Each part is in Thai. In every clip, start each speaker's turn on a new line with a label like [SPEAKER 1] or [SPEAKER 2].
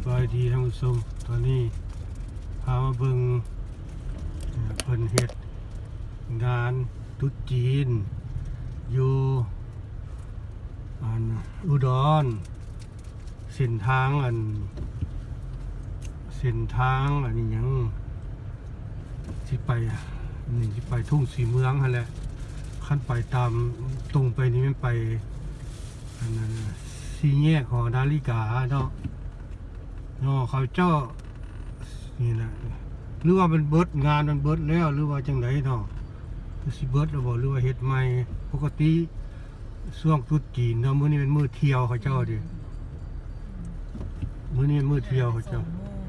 [SPEAKER 1] สบายดีท่านผู้ชมตอนนี้พามาเบิ่งเพิ่นเฮ็ดงานตรุ๊จีน อยู่อันอุดรเส้นทางอันเส้นทางอันนี้ยังที่ไปนี่ที่ไปทุ่งสีเมืองหั่นแหละขั้นไปตามตรงไปนี่มันไปอันนั้นสีแยกของนาฬิกาเนาะ นาะเขาเจ้านี่แหละหรือว่ามันเบิดงานมันเบิดแล้ว หรือว่าจังไดเนาะคือสิเบิดแล้วบ่หรือว่าเฮ็ดใหม่ปกติช่วงตรุษจีนเนาะมื้อนี้เป็นมื้อเที่ยวเขาเจ้าดิมื้อนี้เป็นมื้อเที่ยวเขาเจ้า
[SPEAKER 2] สองโมง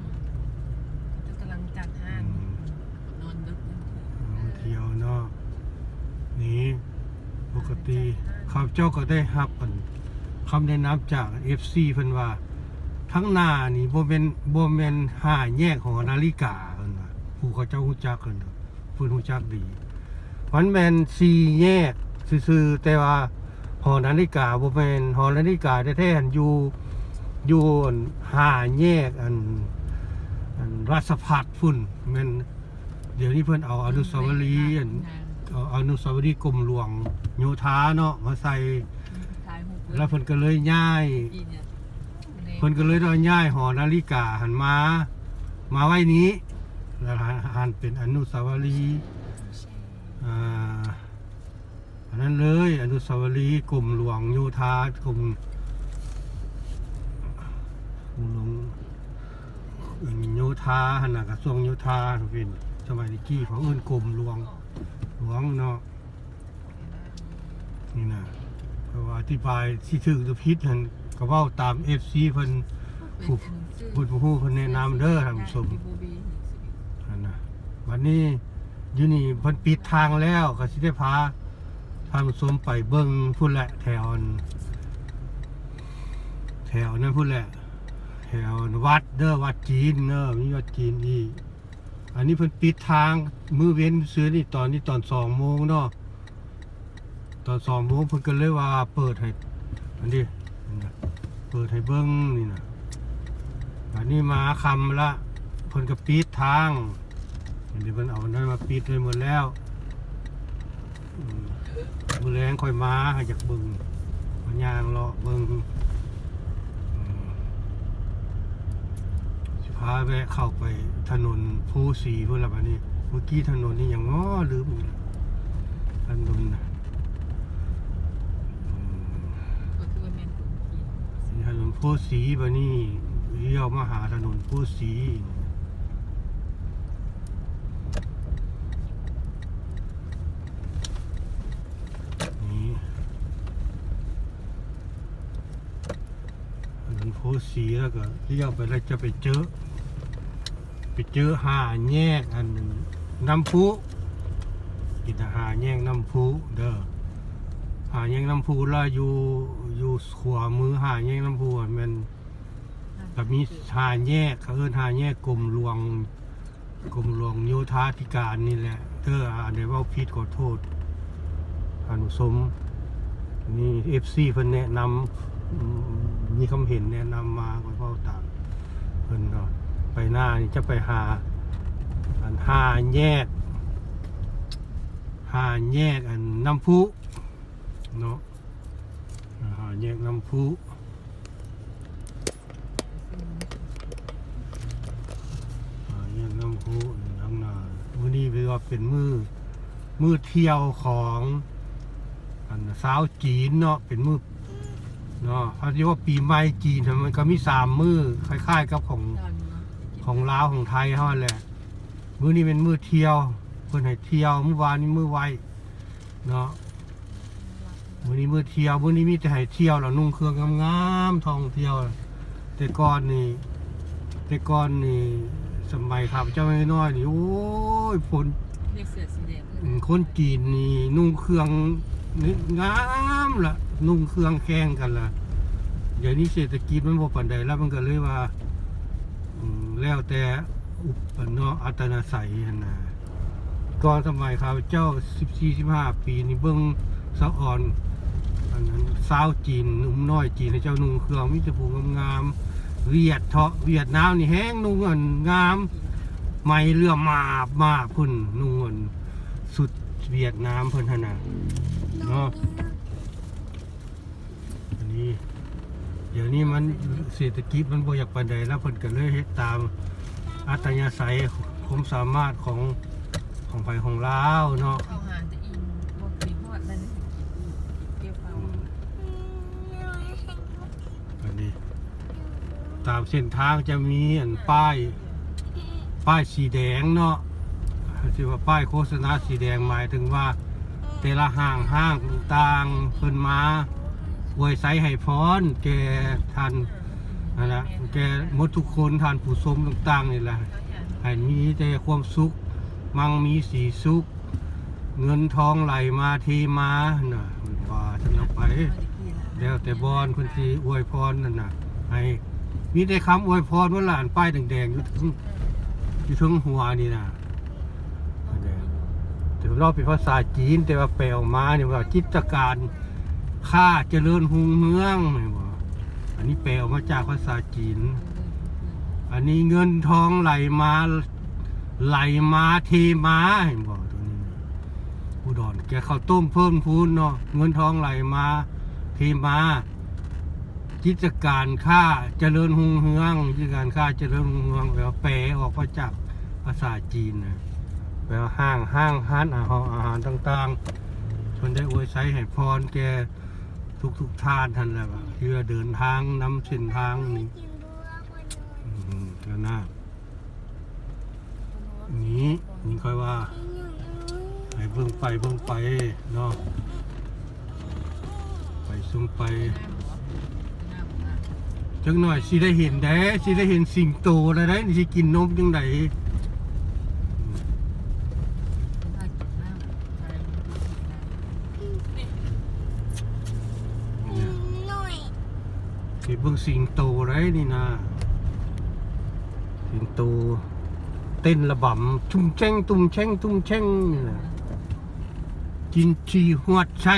[SPEAKER 2] จะกำลังจัดห้า
[SPEAKER 1] อื
[SPEAKER 2] ง
[SPEAKER 1] ม
[SPEAKER 2] นอนดึก
[SPEAKER 1] มื้อเที่ยวเนาะนี่ปกติเขาเจ้าก็ได้รับอันคำแนะนำจาก FC เพิ่นว่า ทั้งหน้านี่บ่แม่นบ่แม่นห้าแยกของนาฬิกาเพิ่นว่าผู้เขาเจ้าฮู้จักเพิ่นน่ะเพิ่นฮู้จักดีมันแม่นสี่แยกซื่อๆแต่ว่าหอนาฬิกาบ่แม่นหอนาฬิกาแท้ๆอันอยู่อยู่อันห้าแยกอันอันราชพัฒน์พุ่นแม่นเดี๋ยวนี้เพิ่นเอาอนุสาวรีย์อันเอาอนุสาวรีย์กรมหลวงโยธาเนาะมาใส่
[SPEAKER 2] ถ่ายหุบ
[SPEAKER 1] แล้วเพิ่นก็เลยย้าย
[SPEAKER 2] อี เนี่ย
[SPEAKER 1] เพิ่นก็เลยต้องย้ายหอนาฬิกาหันมา มาไว้นี้แล้วหันเป็นอนุสาวรีย์อ่าอันนั้นเลยอนุสาวรีย์กรมหลวงโยธากรมกรมหลวงโยธาหันนะกระทรวงโยธาเป็นสมัยนี้กี้ของเอิ้นกรมหลวงหลวงเนาะนี่นะเพราะว่าอธิบายที่ถึกหรือผิดหัน ก็เว้าตาม FC เพิ่นผู้ผู้ผู้ผู้เพิ่นแนะนำเด้อท่านผู้ชมนั่นนะวันนี้อยู่นี่เพิ่นปิดทางแล้วก็สิได้พาท่านผู้ชมไปเบิ่งพุ่นแหละแถวอันแถวนั้นพุ่นแหละแถววัดเด้อวัดจีนเด้อมีวัดจีนอีกอันนี้เพิ่นปิดทางมือเว้นซื้อนี่ตอนนี้ตอนสองโมงเนาะตอนสองโมงเพิ่นก็เลยว่าเปิดให้อันนี้ เปิดให้เบิ่งนี่นะอันนี้มาคำละเพิ่นก็ปิดทางเดี๋ยวเพิ่นเอานั้นมาปิดเลยหมดแล้วมือแรงค่อยมาห้จากเบึงมันยางเลาะเบิงสิพาแวะเข้าไปถนนภูสีเพื่อนละบัดนี้ เมื่อกี้ถนนนี่ยังง้อลืมอีกแล้วถนนนะอืม
[SPEAKER 2] ก็คือว่าแม่นคน กิน
[SPEAKER 1] ถนนภูสีบัดนี้เลี้ยวมาหาถนนภูสีนี่ถนนโพธิ์สีแล้วก็เลี้ยวไปแล้วจะไปเจอ ไปเจอหาแยกอันหนึ่งน้ำพุกินหาแยกน้ำพุเด้อหาแยกน้ำพุแล้วอยู่ อยู่ขวามือหาแยกน้ำพุอะมันแบบมีหาแยกเขาเอิ้นหาแยกกรมหลวงกรมหลวงโยธาธิการนี่แหละเด้ออ่านได้เว่าผิดขอโทษท่านผู้ชมนี่เอฟซีเพิ่นแนะนำอืมมีคำเห็นแนะนำมาก็เว้าตามเพิ่นเนาะไปหน้านี่จะไปหาอันหาแยกหาแยกอันน้ำพุเนาะหา แยกน้ำพุหาแยกน้ำพุนี่ทางนามือนี้เรียกว่าเป็นมือ มือเที่ยวของอันสาวจีนเนาะเป็นมือเนาะเขาเรียกว่าปีใหม่จีนมันก็มีสามมือคล้ายๆกับของของลาวของไทยเท่านั้นแหละมือนี้เป็นมือเที่ยวเพื่อนให้เที่ยวเมื่อวานนี้มือไวเนาะ มือนี้มือเที่ยวมือนี้มีแต่ให้เที่ยวแล้วนุ่งเครื่องงามๆท่องเที่ยว แต่ก่อนนี่ แต่ก่อนนี่สมัยข้าพเจ้าน้อยๆนี่โอ้ยฝน
[SPEAKER 2] เรียกเสือสีแดง
[SPEAKER 1] อืมคนจีนนี่นุ่งเครื่องนี่งามละนุ่งเครื่องแข่งกันละเดี๋ยวนี้เศรษฐกิจมันบ่ปานใดแล้วมันก็เลยว่าอืมแล้วแต่อุปเนาะอัตนาศัยหั่นนะก่อนสมัยข้าพเจ้า14 15ปีนี่เบิ่งสะอ่อนอันนั้น สาวจีนหนุ่มน้อยจีนให้เจ้านุ่งเครื่องมีแต่ผู้งามๆเวียดเถาะเวียดนามนี่แห้งนุ่งอันงาม ไม่เรือมาบมาพุ่นนุ่งอันสุดเวียดนามเพิ่นหนน่ะเนาะอันนี้เดี๋ยวนี้มันเศรษฐกิจมันบ่อยากปใดแล้วเพิ่นก็เลยเฮ็ดตามอัตยาศัยความสามารถของของไผของลาวเนาะ
[SPEAKER 2] เข้าหาจะอินบ่เคยฮอดแล้วนี่เกี่ยวเฝ้า
[SPEAKER 1] อันนี้ ตามเส้นทางจะมีอันป้ายป้ายสีแดงเนาะที่ว่าป้ายโฆษณาสีแดงหมายถึงว่า แต่ละห้างห้างต่างเพิ่นมาอวยไซให้พรแก่ท่านนั่นแหละแก่มดทุกคนท่านผู้ชมต่างๆนี่แหละให้มีแต่ความสุข มั่งมีสีสุข เงินทองไหลมาเทมาน่ะว่าฉันเอาไป แล้วแต่บอนคนที่อวยพรนั่นน่ะให้ มีแต่คำอวยพรว่าหลานป้ายแดงๆอยู่ถึงอยู่ถึงหัวนี่นะถึงเราเป็นภาษาจีนแต่ว่าแปลออกมาเนี่ยว่าจิตการค่าเจริญหุงเมืองนี่บ่อันนี้แปลออกมาจากภาษาจีน อันนี้เงินทองไหลมาไหลมาเทมาเห็นบอกตัวนี้อุดรแกข้าวต้มเพิ่มพูนเนาะเงินทองไหลมาเทมา กิจการค่าเจริญหุงเฮืองกิจการค่าเจริญหุงเฮืองแปลว่าแปลออกมาจากภาษาจีนนะแปลว่าห้างห้างห้านอาหารอาหารต่างๆชนได้อวยใช้ให้พรแกทุกทุกท่านท่านแหละว่าที่ว่าเดินทางนำเส้นทางนี้ก็น่านี้นี่ค่อยว่าไปเบิ่งไปเบิ่งไปเนาะไปซุ่มไป จังหน่อยสิได้เห็นได้สิได้เห็นสิงโตแล้วได้สิกินนมจังไดเนี่ยสิเบิ่งสิงโตได้นี่นะสิงโต เต้นระบำตุ้มแช่งตุ้มแช่งตุ้มแช่งนี่นะกินชีหวดไส้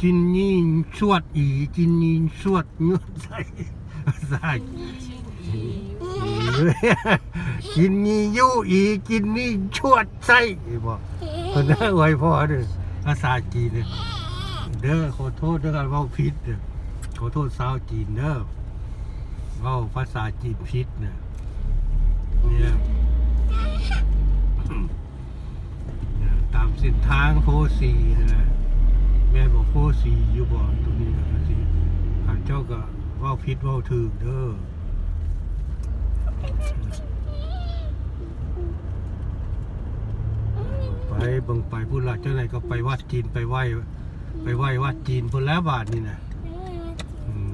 [SPEAKER 1] กินนี่ชวดอีกินนี่ชวดเนื้อใส่ใส่กินนี่ยุอีกินนี่ชวดไส้บอกคนนั้นไว้พอเด้อภาษาจีนเด้อเด้อขอโทษด้อการเว้าผิดเด้อขอโทษชาวจีนเด้อเว้าภาษาจีนผิดเนี่ยเนี่ยตามเส้นทางโฟสีนะ แม่บอกโฟสีอยู่บ่ตรงนี้นะโฟสีข้าเจ้าก็เว้าผิดเว้าถูกเด้อไปเบังไปพูดละเจ้าไหนก็ไปวัดจีนไปไหว้ไปไหว้วัดจีนพุ่นแล้วบาทนี่นะอืม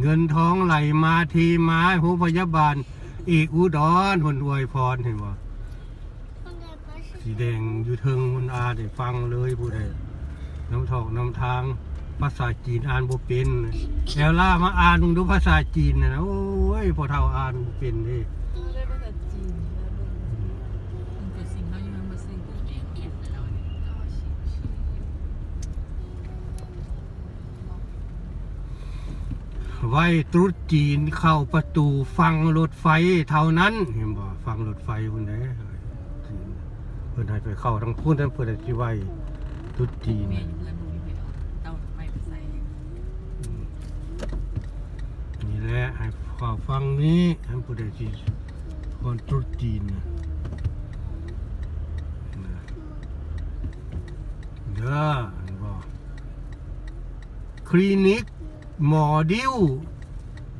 [SPEAKER 1] เงินทองไหลมาทีมาหูพยาบาล อีกอุดรคนอวยพรเห็นบ่ สีแดงอยู่เทิงคนอาได้ฟังเลยผู้ใดน้ำทองน้ำทาง ภาษาจีนอ่านบ่เป็นแอลล่ามาอ่านดูภาษาจีนนะโอ้ยพอเท่าอ่านบ่เป็นเดิไว้ตรุษจีนเข้าประตูฟังรถไฟเท่านั้น เห็นบ่ฟังรถไฟคนไหนจีน เพื่อนให้ไปเข้าทั้งพูดทั้งเพื่อนที่ไว้ตรุษจีนนี่แหละให้เข้าฟังนี้ให้ผู้ใดที่คนตรุษจีนนะนะเด้อเห็นบ่คลินิก หมอดิ้ว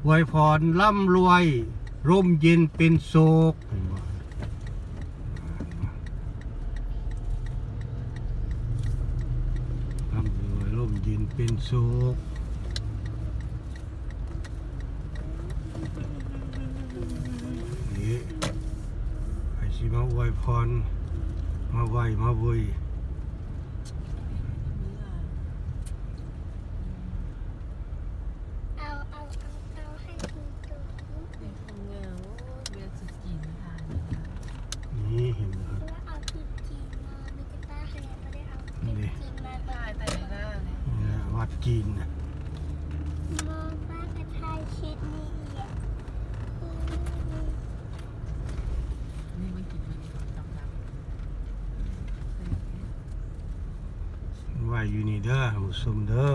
[SPEAKER 1] ไวยพรร่ำรวย ร่มเย็นเป็นโศกเห็นบ่ร่ำรวยร่ม สุกนี่ไอ้สิมาอวยพร มาไหวมาเวย ม
[SPEAKER 3] องฟ้ากระทา
[SPEAKER 2] ย
[SPEAKER 1] ชิด็งนี่มัอว่าอยู่นี่เด้อมุ
[SPEAKER 2] ส
[SPEAKER 3] ลิมเด้อ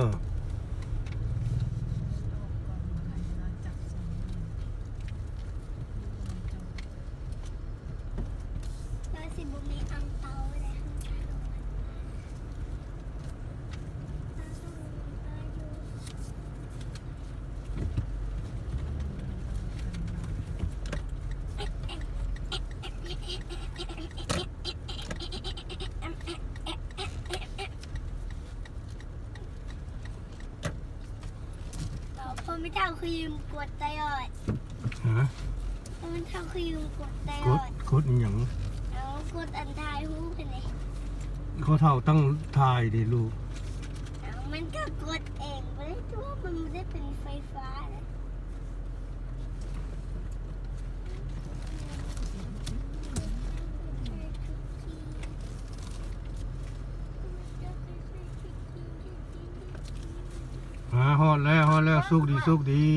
[SPEAKER 3] ม่เท่าคือยืมกดตลอด
[SPEAKER 1] ฮะ
[SPEAKER 3] พอไม่เท่าคือยืมกดต
[SPEAKER 1] ก
[SPEAKER 3] ล
[SPEAKER 1] ด
[SPEAKER 3] อด
[SPEAKER 1] กดอหยัง
[SPEAKER 3] เอากดอันทายหูกันเลย
[SPEAKER 1] เขาเท่าตั้งทายเด้ลูก
[SPEAKER 3] เอามันก็กดเองไม่ได้ตัวามันไม่ได้เป็นไฟฟ้านะใส่ทุกที
[SPEAKER 1] หา ฮอดแล้วฮอดแล้วสุกดีสุกดี